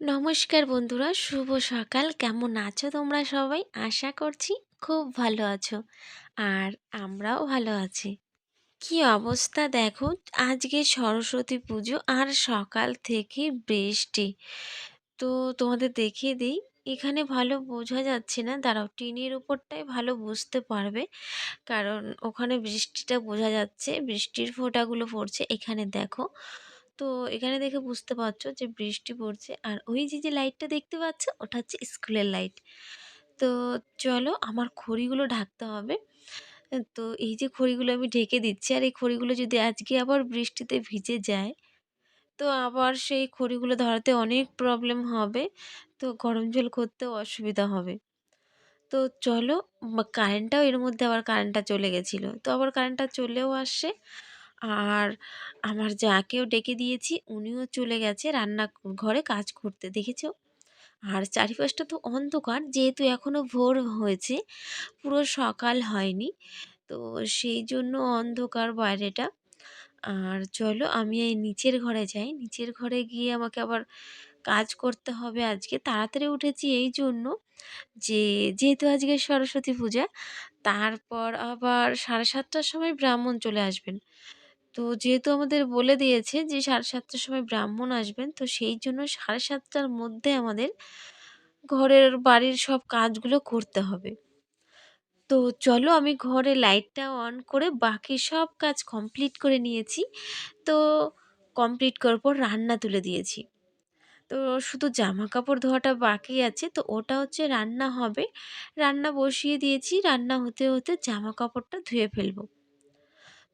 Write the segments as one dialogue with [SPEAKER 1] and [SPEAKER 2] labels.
[SPEAKER 1] নমস্কার বন্ধুরা, শুভ সকাল। কেমন আছো তোমরা সবাই? আশা করছি খুব ভালো আছো আর আমরাও ভালো আছি। কি অবস্থা দেখো, আজকে সরস্বতী পুজো আর সকাল থেকে বৃষ্টি। তো তোমাদের দেখিয়ে দিই, এখানে ভালো বোঝা যাচ্ছে না। দাঁড়াও, টিনের উপরটাই ভালো বুঝতে পারবে। কারণ ওখানে বৃষ্টিটা বোঝা যাচ্ছে, বৃষ্টির ফোঁটাগুলো পড়ছে। এখানে দেখো তো এখানে দেখে বুঝতে পারছ যে বৃষ্টি পড়ছে। আর ওই যে যে লাইটটা দেখতে পাচ্ছ, ওটা হচ্ছে স্কুলের লাইট তো চলো আমার খড়িগুলো ঢাকতে হবে। তো এই যে খড়িগুলো আমি ঢেকে দিচ্ছি, আর এই খড়িগুলো যদি আজকে আবার বৃষ্টিতে ভিজে যায়, তো আবার সেই খড়িগুলো ধরাতে অনেক প্রবলেম হবে। তো গরম জল করতেও অসুবিধা হবে। তো চলো কারেন্টটাও এর মধ্যে আবার কারেন্টটা চলে গেছিল। তো আবার কারেন্টটা চলেও আসছে। আর আমার যাকেও ডেকে দিয়েছি, উনিও চলে গেছে রান্না ঘরে কাজ করতে, দেখেছ? আর চারিপাশটা তো অন্ধকার, যেহেতু এখনও ভোর হয়েছে, পুরো সকাল হয়নি, তো সেই জন্য অন্ধকার বাইরেটা। আর চলো আমি এই নিচের ঘরে যাই, নিচের ঘরে গিয়ে আমাকে আবার কাজ করতে হবে আজকে, তাড়াতাড়ি উঠেছি এই জন্য যে, যেহেতু আজকে সরস্বতী পূজা, তারপর আবার সাড়ে সাতটার সময় ব্রাহ্মণ চলে আসবেন। তো যেহেতু আমাদের বলে দিয়েছে যে সাড়ে সাতটার সময় ব্রাহ্মণ আসবেন, তো সেই জন্য সাড়ে সাতটার মধ্যে আমাদের ঘরের বাড়ির সব কাজগুলো করতে হবে। তো চলো আমি ঘরে লাইটটা অন করে বাকি সব কাজ কমপ্লিট করে নিয়েছি। তো কমপ্লিট করার পর রান্না তুলে দিয়েছি। তো শুধু জামা কাপড় ধোয়াটা বাকি আছে, তো ওটা হচ্ছে রান্না হবে। রান্না বসিয়ে দিয়েছি, রান্না হতে হতে জামা কাপড়টা ধুয়ে ফেলব।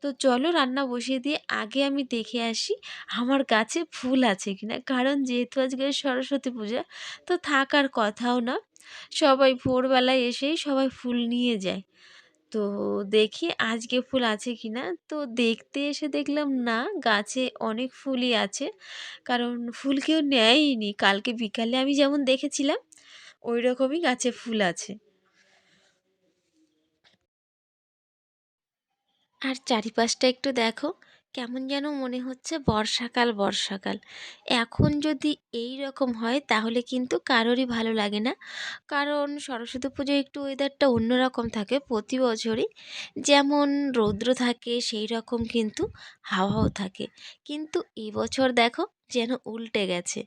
[SPEAKER 1] তো চলো রান্না বসিয়ে দিয়ে আগে আমি দেখে আসি আমার গাছে ফুল আছে কিনা। কারণ যেহেতু আজকে সরস্বতী পূজা, তো থাকার কথাও না। সবাই ভোরবেলায় এসেই সবাই ফুল নিয়ে যায়। তো দেখি আজকে ফুল আছে কি না তো দেখতে এসে দেখলাম না, গাছে অনেক ফুলই আছে। কারণ ফুল কেউ নেয়নি কালকে বিকালে আমি যেমন দেখেছিলাম ওই রকমই গাছে ফুল আছে। আর চারিপাশটা একটু দেখো, কেমন যেন মনে হচ্ছে বর্ষাকাল বর্ষাকাল। এখন যদি এই রকম হয়, তাহলে কিন্তু কারোরই ভালো লাগে না। কারণ সরস্বতী পুজো একটু ওয়েদারটা অন্যরকম থাকে প্রতি বছরই। যেমন রৌদ্র থাকে, সেই রকম কিন্তু হাওয়াও থাকে। কিন্তু এবছর দেখো, যেন উল্টে গেছে।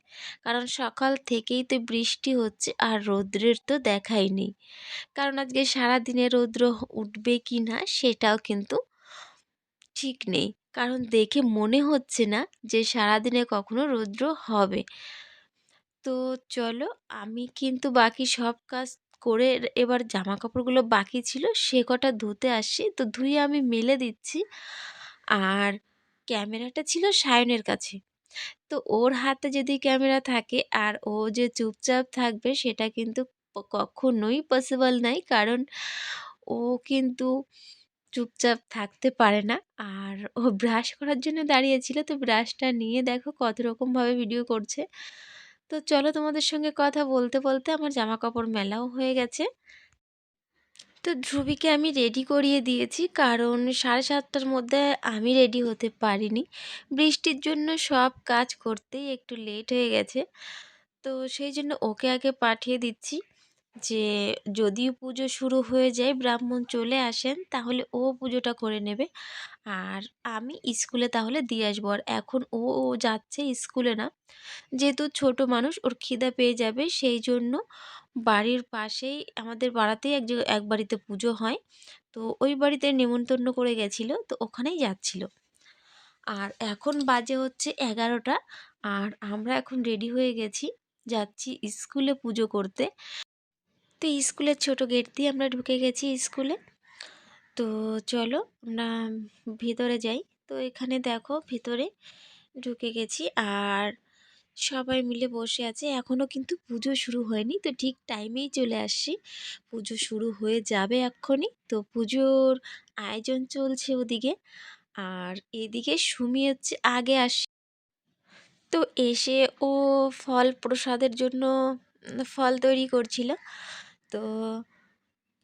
[SPEAKER 1] কারণ সকাল থেকেই তো বৃষ্টি হচ্ছে আর রৌদ্রের তো দেখাই নেই। কারণ আজকে সারাদিনে রৌদ্র উঠবে কি না, সেটাও কিন্তু ঠিক নেই। কারণ দেখে মনে হচ্ছে না যে সারাদিনে কখনো রৌদ্র হবে। তো চলো আমি কিন্তু বাকি সব কাজ করে এবার জামা কাপড়গুলো বাকি ছিল সে কটা ধুতে আসছি। তো ধুয়ে আমি মেলে দিচ্ছি। আর ক্যামেরাটা ছিল সায়নের কাছে। তো ওর হাতে যদি ক্যামেরা থাকে আর ও যে চুপচাপ থাকবে সেটা কিন্তু কখনোই পসিবল নাই। কারণ ও কিন্তু চুপচাপ থাকতে পারে না। আর ও ব্রাশ করার জন্য দাঁড়িয়েছিল, তো ব্রাশটা নিয়ে দেখো কত রকমভাবে ভিডিও করছে। তো চলো তোমাদের সঙ্গে কথা বলতে বলতে আমার জামা কাপড় মেলাও হয়ে গেছে। তো ধ্রুবিকে আমি রেডি করিয়ে দিয়েছি, কারণ সাড়ে সাতটার মধ্যে আমি রেডি হতে পারিনি। বৃষ্টির জন্য সব কাজ করতেই একটু লেট হয়ে গেছে। তো সেই জন্য ওকে আগে পাঠিয়ে দিচ্ছি। যে যদি পুজো শুরু হয়ে যায়, ব্রাহ্মণ চলে আসেন, তাহলে ও পুজোটা করে নেবে। আর আমি স্কুলে তাহলে দিয়ে আসব। আর এখন ও ও যাচ্ছে স্কুলে না। যেহেতু ছোট মানুষ, ওর খিদা পেয়ে যাবে, সেই জন্য বাড়ির পাশেই আমাদের পাড়াতেই এক এক বাড়িতে পুজো হয়। তো ওই বাড়িতে নেমন্তন্ন করে গেছিল, তো ওখানেই যাচ্ছিল। আর এখন বাজে হচ্ছে এগারোটা। আর আমরা এখন রেডি হয়ে গেছি, যাচ্ছি স্কুলে পুজো করতে। তো স্কুলের ছোট গেট দিয়ে আমরা ঢুকে গেছি স্কুলে। তো চলো আমরা ভেতরে যাই। তো এখানে দেখো ভেতরে ঢুকে গেছি আর সবাই মিলে বসে আছে। এখনও কিন্তু পুজো শুরু হয়নি, তো ঠিক টাইমেই চলে আসছি। পুজো শুরু হয়ে যাবে এক্ষুনি। তো পুজোর আয়োজন চলছে ওদিকে। আর এদিকে সুমি হচ্ছে আগে আসি। তো এসে ও ফল প্রসাদের জন্য ফল তৈরি করছিল। তো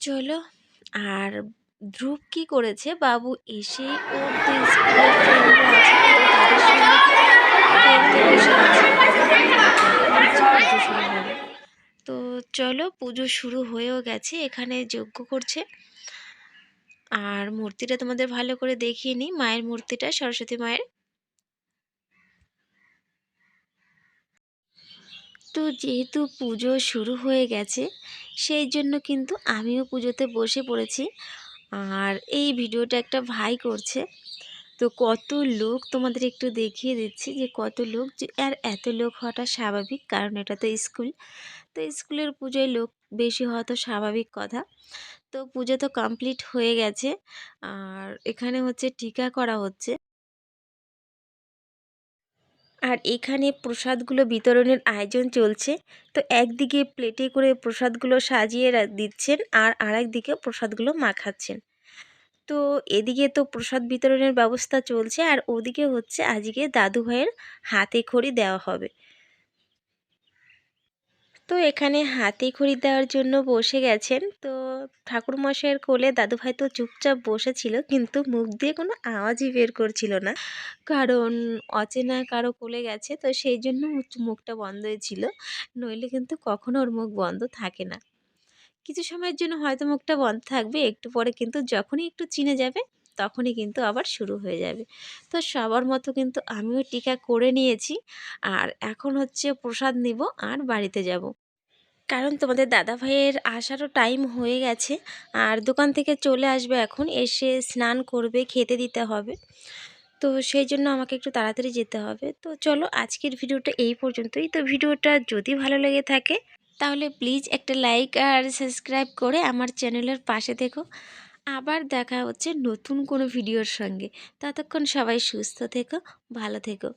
[SPEAKER 1] চলো, আর ধ্রুব কী করেছে? বাবু এসে তো চলো, পুজো শুরু হয়েও গেছে, এখানে যজ্ঞ করছে। আর মূর্তিটা তোমাদের ভালো করে দেখিয়ে নিই, মায়ের মূর্তিটা, সরস্বতী মায়ের। তো যেহেতু পুজো শুরু হয়ে গেছে, সেই জন্য কিন্তু আমিও পুজোতে বসে পড়েছি। আর এই ভিডিওটা একটা ভাই করছে। তো কত লোক তোমাদের একটু দেখিয়ে দিচ্ছি যে কত লোক আর এত লোক হওয়াটা স্বাভাবিক, কারণ এটা তো স্কুল। তো স্কুলের পুজোয় লোক বেশি হওয়া তো স্বাভাবিক কথা। তো পুজো তো কমপ্লিট হয়ে গেছে। আর এখানে হচ্ছে টিকা করা হচ্ছে। আর এখানে প্রসাদগুলো বিতরণের আয়োজন চলছে। তো একদিকে প্লেটে করে প্রসাদগুলো সাজিয়ে দিচ্ছেন আর আরেকদিকে প্রসাদগুলো মাখাচ্ছেন। তো এদিকে তো প্রসাদ বিতরণের ব্যবস্থা চলছে আর ওদিকে হচ্ছে আজকে দাদু ভাইয়ের হাতে খড়ি দেওয়া হবে। তো এখানে হাতে খড়ি দেওয়ার জন্য বসে গেছেন। তো ঠাকুরমশাইয়ের কোলে দাদুভাই তো চুপচাপ বসেছিল, কিন্তু মুখ দিয়ে কোনো আওয়াজই বের করছিল না। কারণ অচেনা কারও কোলে গেছে, তো সেই জন্য মুখটা বন্ধ হয়েছিল নইলে কিন্তু কখনো ওর মুখ বন্ধ থাকে না। কিছু সময়ের জন্য হয়তো মুখটা বন্ধ থাকবে, একটু পরে কিন্তু যখনই একটু চিনে যাবে তখনই কিন্তু আবার শুরু হয়ে যাবে। তো সবার মতো কিন্তু আমিও টিকা করে নিয়েছি। আর এখন হচ্ছে প্রসাদ নিব আর বাড়িতে যাব। কারণ তোমাদের দাদা ভাইয়ের আসারও টাইম হয়ে গেছে। আর দোকান থেকে চলে আসবে এখন, এসে স্নান করবে, খেতে দিতে হবে। তো সেই জন্য আমাকে একটু তাড়াতাড়ি যেতে হবে। তো চলো আজকের ভিডিওটা এই পর্যন্তই। তো ভিডিওটা যদি ভালো লেগে থাকে, তাহলে প্লিজ একটা লাইক আর সাবস্ক্রাইব করে আমার চ্যানেলের পাশে থেকো। আবার দেখা হচ্ছে নতুন কোনো ভিডিওর সঙ্গে। ততক্ষণ সবাই সুস্থ থেকো ভালো থেকো।